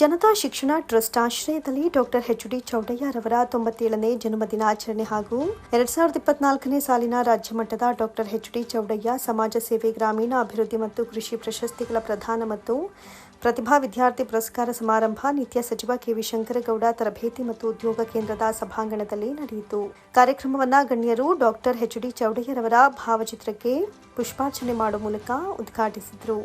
Janata Shikshana trust ಆಶ್ರಯದಲ್ಲಿ doctor H D ಚೌಡಯ್ಯರವರ ತೊಂಬತ್ತೇಳನೇ ಜನ್ಮದಿನಾಚರಣೆ ಹಾಗೂ ಎರಡ್ ಸಾವಿರದ ಇಪ್ಪತ್ನಾಲ್ಕನೇ ಸಾಲಿನ ರಾಜ್ಯ ಮಟ್ಟದ ಡಾಕ್ಟರ್ ಎಚ್ ಡಿ ಚೌಡಯ್ಯ ಸಮಾಜ ಸೇವೆ, ಗ್ರಾಮೀಣ ಅಭಿವೃದ್ಧಿ ಮತ್ತು ಕೃಷಿ ಪ್ರಶಸ್ತಿಗಳ ಪ್ರದಾನ ಮತ್ತು ಪ್ರತಿಭಾ ವಿದ್ಯಾರ್ಥಿ ಪುರಸ್ಕಾರ ಸಮಾರಂಭ ನಿತ್ಯ ಸಚಿವ ಕೆವಿ ಶಂಕರಗೌಡ ತರಬೇತಿ ಮತ್ತು ಉದ್ಯೋಗ ಕೇಂದ್ರದ ಸಭಾಂಗಣದಲ್ಲಿ ನಡೆಯಿತು. ಕಾರ್ಯಕ್ರಮವನ್ನು ಗಣ್ಯರು ಡಾಕ್ಟರ್ ಎಚ್ ಡಿ ಚೌಡಯ್ಯರವರ ಭಾವಚಿತ್ರಕ್ಕೆ ಪುಷ್ಪಾರ್ಚನೆ ಮಾಡುವ ಮೂಲಕ ಉದ್ಘಾಟಿಸಿದರು.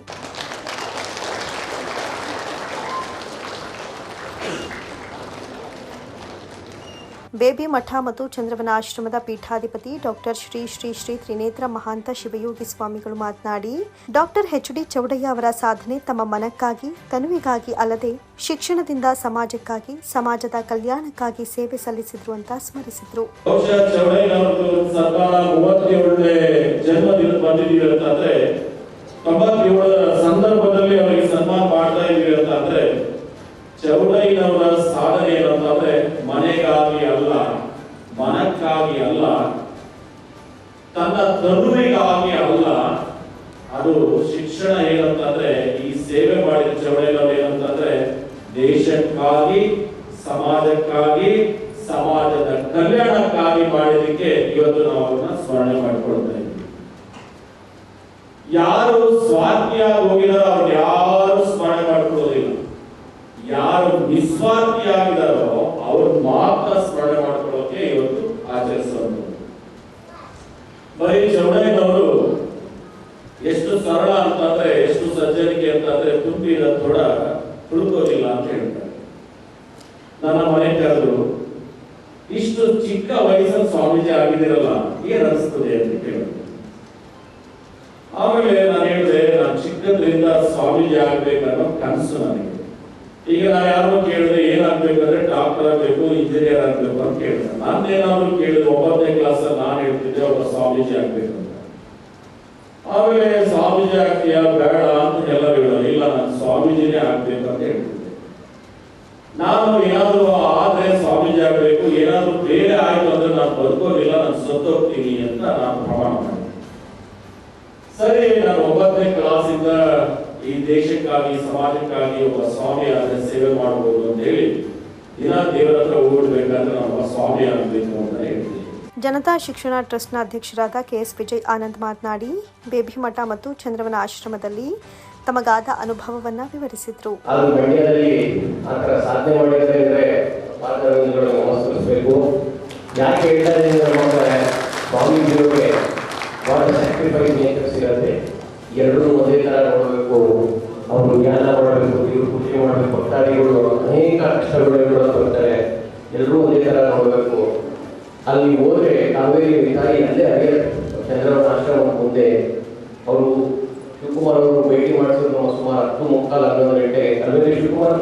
ಬೇಬಿ ಮಠ ಮತ್ತು ಚಂದ್ರವನ ಆಶ್ರಮದ ಪೀಠಾಧಿಪತಿ ಡಾಕ್ಟರ್ ಶ್ರೀ ಶ್ರೀ ಶ್ರೀ ತ್ರಿನೇತ್ರ ಮಹಾಂತ ಶಿವಯೋಗಿ ಸ್ವಾಮಿಗಳು ಮಾತನಾಡಿ, ಡಾಕ್ಟರ್ ಎಚ್ ಡಿ ಚೌಡಯ್ಯ ಅವರ ಸಾಧನೆ ತಮ್ಮ ಮನಕ್ಕಾಗಿ, ತನುವಿಗಾಗಿ ಅಲ್ಲದೆ ಶಿಕ್ಷಣದಿಂದ ಸಮಾಜಕ್ಕಾಗಿ, ಸಮಾಜದ ಕಲ್ಯಾಣಕ್ಕಾಗಿ ಸೇವೆ ಸಲ್ಲಿಸಿದ್ರು ಅಂತ ಸ್ಮರಿಸಿದ್ರು. ಸಂದರ್ಭದಲ್ಲಿ ಅವರಿಗೆ ಸನ್ಮಾನ ಮಾಡ್ತಾ ಅಂತಂದ್ರೆ ಚೌಡಯ್ಯನವರ ತನುವಿಗಾಗಿ ಅಲ್ಲ, ಅದು ಶಿಕ್ಷಣ ಏನಂತಂದ್ರೆ, ಈ ಸೇವೆ ಮಾಡಿದ ಚೌಡಯ್ಯನವ್ರು ಏನಂತಂದ್ರೆ, ದೇಶಕ್ಕಾಗಿ, ಸಮಾಜಕ್ಕಾಗಿ, ಸಮಾಜದ ಕಲ್ಯಾಣಕ್ಕಾಗಿ ಮಾಡಿದಕ್ಕೆ ಇವತ್ತು ನಾವು ಅದನ್ನ ಸ್ಮರಣೆ ಮಾಡಿಕೊಳ್ತಾ ಯಾರು ಸ್ವಾರ್ಥಿಯಾಗಿ ಹೋಗಿದಾರೋ ಅವ್ರು ಯಾರು ಸ್ಮರಣೆ ಮಾಡ್ಕೊಳ್ಳೋದಿಲ್ಲ. ಯಾರು ನಿಸ್ವಾರ್ಥಿಯಾಗಿದಾರೋ ಅವ್ರ ಮಾತ್ರ ಸ್ಮರಣೆ ಮಾಡ್ಕೊಳ್ಳೋಕೆ ಇವತ್ತು ಆಚರಿಸುವಂಥದ್ದು ಬರೀ ಚೌಡಯ್ಯನವರು ಎಷ್ಟು ಸರಳ ಅಂತಂದ್ರೆ ಎಷ್ಟು ಅಂತಂದ್ರೆ ಇಲ್ಲ ತೊಡ ಹುಡುಕೋದಿಲ್ಲ ಅಂತ ಹೇಳ್ತಾರೆ. ನನ್ನ ಮನೆ ಕರೆದು, ಇಷ್ಟು ಚಿಕ್ಕ ವಯಸ್ಸಲ್ಲಿ ಸ್ವಾಮೀಜಿ ಆಗಿದಿರಲ್ಲ ಏನ್ ಅನಿಸ್ತದೆ ಅಂತ ಕೇಳಿದ್ರು. ಆಮೇಲೆ ನಾನು ಹೇಳಿದೆ, ನಾನು ಚಿಕ್ಕದ್ರಿಂದ ಸ್ವಾಮೀಜಿ ಆಗ್ಬೇಕನ್ನೋ ಕನಸು ನನಗೆ. ಈಗ ನಾನು ಯಾರನ್ನೂ ಕೇಳಿದ್ರೆ ಏನಾಗ್ಬೇಕಂದ್ರೆ ಡಾಕ್ಟರ್ ಆಗ್ಬೇಕು ಇಂಜಿನಿಯರ್ ಆಗ್ಬೇಕು ಅಂತ ಕೇಳಿದೆ. ನಾನೇನಾದ್ರು ಕೇಳಿದ್ರೆ ಒಂಬತ್ತನೇ ಕ್ಲಾಸ್ ನಾನು ಹೇಳ್ತಿದ್ದೆ, ಒಬ್ಬ ಸ್ವಾಮೀಜಿ ಆಗ್ಬೇಕು ಅಂತ. ಆಮೇಲೆ ಸ್ವಾಮೀಜಿ ಆಗ್ತೀಯ? ಬೇಡ ಅಂತ ಎಲ್ಲರೂ ಹೇಳೋದು ಇಲ್ಲ, ನಾನು ಸ್ವಾಮೀಜಿನೇ ಆಗ್ಬೇಕು ಅಂತ ಹೇಳ್ತಿದ್ದೆ. ನಾನು ಏನಾದರೂ ಆದರೆ ಸ್ವಾಮೀಜಿ ಆಗಬೇಕು. ಏನಾದರೂ ಬೇರೆ ಆಯ್ತು ಅಂದ್ರೆ ನಾನು ಬದುಕೋದಿಲ್ಲ, ನಾನು ಸತ್ತೋಗ್ತೀನಿ ಅಂತ ನಾನು ಪ್ರಮಾಣ ಮಾಡಿದೆ. ಸರಿ, ನಾನು ಒಂಬತ್ತನೇ ಕ್ಲಾಸಿಂದ ಈ ದೇಶಕ್ಕಾಗಿ, ಸಮಾಜಕ್ಕಾಗಿ ಒಬ್ಬ ಸ್ವಾಮಿ ಆದ್ರೆ ಸೇವೆ ಮಾಡಬಹುದು ಅಂತ ಹೇಳಿ ದಿನ ದೇವರ ಹತ್ರ ಹೋಗ್ಬಿಡ್ಬೇಕಾದ್ರೆ ನಾನು ಒಬ್ಬ ಸ್ವಾಮಿ ಆಗಬೇಕು ಅಂತ ಹೇಳ್ತೀನಿ ಜನತಾ ಶಿಕ್ಷಣ ಟ್ರಸ್ಟ್ನ ಅಧ್ಯಕ್ಷರಾದ ಕೆಎಸ್ ವಿಜಯ್ ಆನಂದ್ ಮಾತನಾಡಿ ಬೇಬಿಮಠ ಮತ್ತು ಚಂದ್ರವನ ಆಶ್ರಮದಲ್ಲಿ ತಮಗಾದ ಅನುಭವವನ್ನ ವಿವರಿಸಿದ್ರು. ಎರಡೂ ಒಂದೇ ಥರ ನೋಡಬೇಕು, ಅವರು ಜ್ಞಾನ ಮಾಡಬೇಕು, ಇವರು ಪೂಜೆ ಮಾಡಬೇಕು, ಭಕ್ತಾದಿಗಳು ಅನೇಕ ಕಷ್ಟಗಳು ಬರ್ತಾರೆ. ಎಲ್ಲರೂ ಒಂದೇ ಥರ ನೋಡಬೇಕು. ಅಲ್ಲಿ ಹೋದ್ರೆ ಕಾವೇರಿ ತಾಯಿ ಅಲ್ಲೇ ಅದೇ ಚಂದ್ರವನ ಆಶ್ರಮ ಮುಂದೆ ಅವರು ಶಿವಕುಮಾರ್ ಅವರು ಭೇಟಿ ಮಾಡಿಸಿದ್ರು ನಾವು ಸುಮಾರು ಹತ್ತು ಮುಕ್ಕಾಲು ಹನ್ನೊಂದು ಗಂಟೆ. ಕಾವೇರಿ ಶಿವಕುಮಾರ್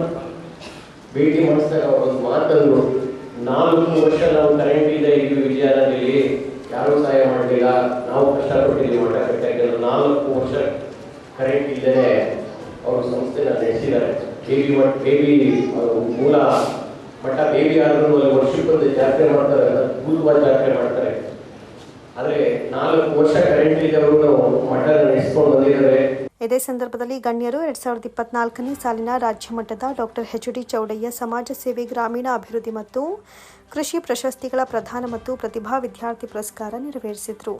ಭೇಟಿ ಮಾಡಿಸಿದಾಗ ಅವರು ಒಂದು ಮಾತಂದ್ರು, ನಾಲ್ಕು ವರ್ಷ ನಾವು ಕರೆಂಟ್ ಇದೆ ಇದು ವಿಜಯನಗರಲ್ಲಿ ಯಾರೂ ಸಹಾಯ ಮಾಡಲಿಲ್ಲ. ನಾವು ಕಷ್ಟಪಟ್ಟಿದ್ದೀವಿ ಮಾಡಕ್ಕೆ ಯಾಕಂದ್ರೆ ನಾಲ್ಕು ವರ್ಷ ಕರೆಂಟ್ ಇದ್ದರೆ ಅವರು ಸಂಸ್ಥೆನ ನಡೆಸಿದ್ದಾರೆ. ಬೇಬಿ ಬೇಬಿ ಮೂಲ ಮಠ ಬೇಬಿ ಆದ್ರೂ ಅಲ್ಲಿ ವರ್ಷಕ್ಕೊಂದು ಜಾತ್ರೆ ಮಾಡ್ತಾರೆ ಅದ್ಭುತವಾದ ಜಾತ್ರೆ ಮಾಡ್ತಾರೆ. ಆದ್ರೆ ನಾಲ್ಕು ವರ್ಷ ಕರೆಂಟ್ ಇದ್ದವರು ಮಠ ನಡೆಸ್ಕೊಂಡು ಬಂದಿದ್ದಾರೆ ಇದೇ ಸಂದರ್ಭದಲ್ಲಿ ಗಣ್ಯರು ಎರಡ್ ಸಾವಿರದ ಇಪ್ಪತ್ನಾಲ್ಕನೇ ಸಾಲಿನ ರಾಜ್ಯ ಮಟ್ಟದ ಡಾಕ್ಟರ್ ಎಚ್ ಡಿ ಚೌಡಯ್ಯ ಸಮಾಜ ಸೇವೆ, ಗ್ರಾಮೀಣ ಅಭಿವೃದ್ಧಿ ಮತ್ತು ಕೃಷಿ ಪ್ರಶಸ್ತಿಗಳ ಪ್ರಧಾನ ಮತ್ತು ಪ್ರತಿಭಾ ವಿದ್ಯಾರ್ಥಿ ಪುರಸ್ಕಾರ ನೆರವೇರಿಸಿದ್ರು.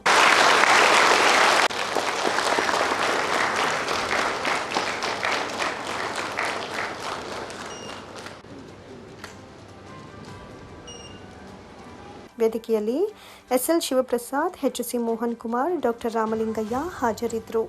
ವೇದಿಕೆಯಲ್ಲಿ SL Shivaprasad H C Mohan Kumar doctor Ramalingaiah ಹಾಜರಿದ್ದರು.